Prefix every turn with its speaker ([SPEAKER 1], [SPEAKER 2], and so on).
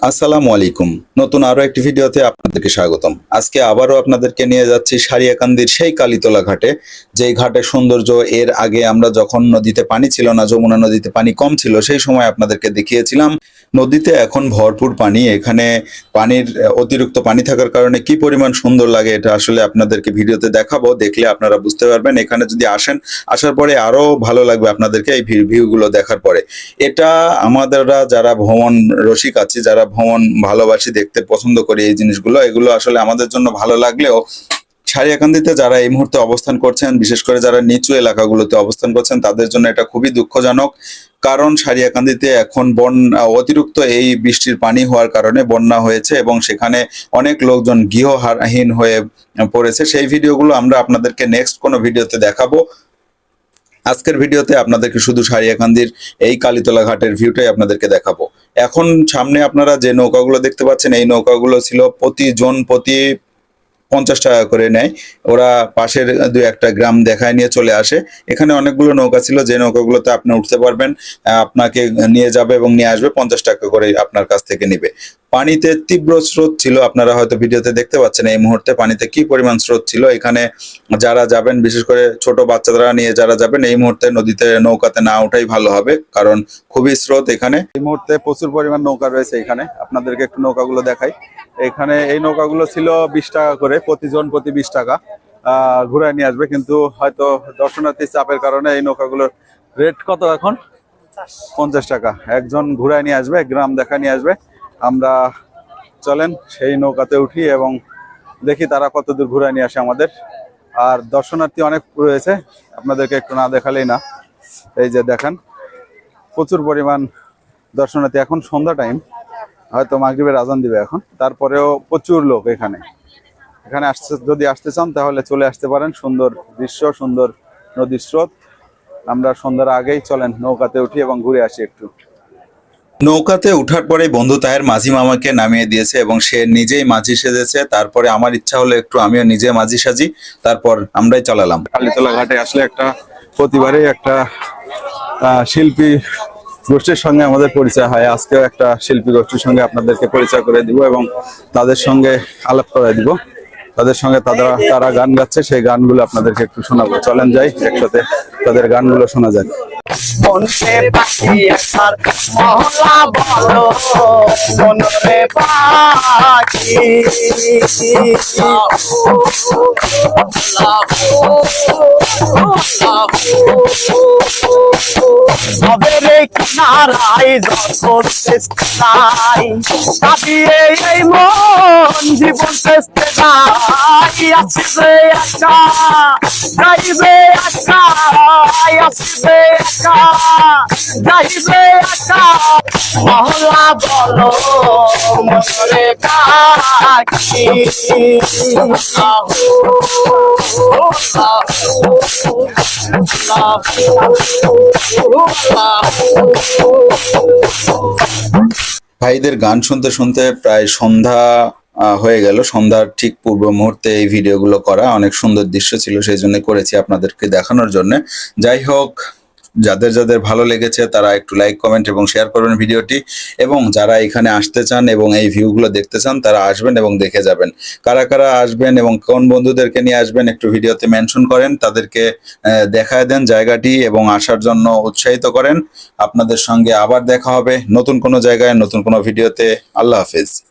[SPEAKER 1] আসসালামু আলাইকুম। নতুন আরও একটি ভিডিওতে আপনাদেরকে স্বাগতম। আজকে আবারও আপনাদেরকে নিয়ে যাচ্ছি সারিয়াকান্দির সেই কালীতলা ঘাটে। যেই ঘাটের সৌন্দর্য, এর আগে আমরা যখন নদীতে পানি ছিল না, যমুনা নদীতে পানি কম ছিল, সেই সময় আপনাদেরকে দেখিয়েছিলাম। নদীতে এখন ভরপুর পানি, এখানে পানির অতিরিক্ত পানি থাকার কারণে কি পরিমাণ সুন্দর লাগে এটা আসলে আপনাদেরকে ভিডিওতে দেখাবো, দেখলে আপনারা বুঝতে পারবেন। এখানে যদি আসেন, আসার পরে আরও ভালো লাগবে আপনাদেরকে এই ভিউগুলো দেখার পরে। এটা আমাদেররা যারা ভ্রমণ রসিক আছি, যারা ভ্রমণ ভালোবাসি, দেখতে পছন্দ করি এই জিনিসগুলো, এগুলো আসলে আমাদের জন্য ভালো লাগলেও সারিয়াকান্দিতে যারা এই মুহূর্তে অবস্থান করছেন, বিশেষ করে যারা নিচু এলাকাগুলোতে অবস্থান করছেন, তাদের জন্য এটা খুবই দুঃখজনক। কারণ সারিয়াকান্দিতে এখন বন্যা অতিরিক্ত এই বৃষ্টির পানি হওয়ার কারণে বন্যা হয়েছে এবং সেখানে অনেক লোকজন গৃহহীন হয়ে পড়েছে। সেই ভিডিওগুলো আমরা আপনাদেরকে নেক্সট কোনো ভিডিওতে দেখাবো। আজকের ভিডিওতে আপনাদেরকে শুধু সারিয়াকান্দির এই কালীতলা ঘাটের ভিউটাই আপনাদেরকে দেখাবো। এখন সামনে আপনারা যে নৌকাগুলো দেখতে পাচ্ছেন, এই নৌকাগুলো ছিল প্রতি জন প্রতি পঞ্চাশ টাকা করে নেয়। ওরা পাশের দু একটা গ্রাম দেখায় নিয়ে চলে আসে। এখানে অনেকগুলো নৌকা ছিল, যে নৌকাগুলোতে আপনি উঠতে পারবেন আপনাকে নিয়ে যাবে এবং নিয়ে আসবে, পঞ্চাশ টাকা করে আপনার কাছ থেকে নিবে। পানিতে তীব্র স্রোত ছিল। আপনারা হয়তো ভিডিওতে দেখতে পাচ্ছেন এই মুহূর্তে পানিতে কি পরিমাণ স্রোত ছিল। এখানে যারা যাবেন বিশেষ করে ছোট বাচ্চারা নিয়ে যারা যাবেন এই মুহূর্তে নদীতে নৌকাতে না ওঠাই ভালো হবে কারণ খুবই স্রোত এখানে। এই মুহূর্তে প্রচুর পরিমাণ নৌকা রয়েছে এখানে। আপনাদেরকে একটু নৌকাগুলো দেখাই। এখানে এই নৌকাগুলো ছিল বিশ টাকা করে প্রতিজন প্রতি বিশ টাকা আহ ঘুরায় নিয়ে আসবে। কিন্তু হয়তো দর্শনার্থী চাপের কারণে এই নৌকাগুলোর রেট কত এখন? পঞ্চাশ। টাকা। একজন ঘুরায় নিয়ে আসবে গ্রাম দেখা নিয়ে আসবে। আমরা চলেন সেই নৌকাতে উঠি এবং দেখি তারা কত দূর ঘুরায় নিয়ে আসে আমাদের। আর দর্শনার্থী অনেক রয়েছে, আপনাদেরকে একটু না দেখালেই না। এই যে দেখেন, প্রচুর পরিমাণ দর্শনার্থী। এখন সন্ধ্যা টাইম হয়তো মাগরিবের আজান দিবে এখন। তারপরেও প্রচুর লোক এখানে। এখানে আসতে যদি আসতে চান তাহলে চলে আসতে পারেন। সুন্দর দৃশ্য, সুন্দর নদীর স্রোত। আমরা সন্ধ্যার আগেই চলেন নৌকাতে উঠি এবং ঘুরে আসি একটু। নৌকাতে উঠার পরে বন্ধু তাহের মাঝি মামাকে নামিয়ে দিয়েছে এবং সে নিজেই মাঝি সেজেছে। তারপরে আমার ইচ্ছা হলো একটু আমিও নিজে মাঝি সাজি, তারপর আমরাই চালালাম। কালীতলা ঘাটে আসলে একটা প্রতিবারই একটা শিল্পী গোষ্ঠীর সঙ্গে আমাদের পরিচয় হয়। আজকেও একটা শিল্পী গোষ্ঠীর সঙ্গে আপনাদেরকে পরিচয় করে দিব এবং তাদের সঙ্গে আলাপ করে দিব। তাদের সঙ্গে তারা তারা গান গাচ্ছে, সেই গানগুলো আপনাদেরকে একটু শোনাবো। চলেন যাই, একসাথে তাদের গানগুলো শোনা যাক।
[SPEAKER 2] মনকে পাখি আসার মহলা বলো বনরে পাখি সবেরে কিনারাই যখন চেষ্টাই কাটিয়ে এই মন জীবন চেষ্টা নাই। আসবে আশা যাইবে আশা আসবে আশা যাইবে আশা মহলা বলো মনে কাকি
[SPEAKER 1] ভাইদের গান শুনতে শুনতে প্রায় সন্ধ্যা হয়ে গেল। সন্ধ্যার ঠিক পূর্ব মুহূর্তে এই ভিডিওগুলো করা অনেক সুন্দর দৃশ্য ছিল, সেই জন্য করেছি আপনাদেরকে দেখানোর জন্য। যাই হোক যাদের যাদের ভালো লেগেছে তারা একটু লাইক কমেন্ট এবং শেয়ার করবেন ভিডিওটি। এবং যারা এখানে আসতে চান এবং এই ভিউগুলো দেখতে চান, তারা আসবেন এবং দেখে যাবেন। কারা কারা আসবেন এবং কোন বন্ধুদেরকে নিয়ে আসবেন একটু ভিডিওতে মেনশন করেন, তাদেরকে দেখায় দেন জায়গাটি এবং আসার জন্য উৎসাহিত করেন। আপনাদের সঙ্গে আবার দেখা হবে নতুন কোনো জায়গায়, নতুন কোনো ভিডিওতে। আল্লাহ হাফেজ।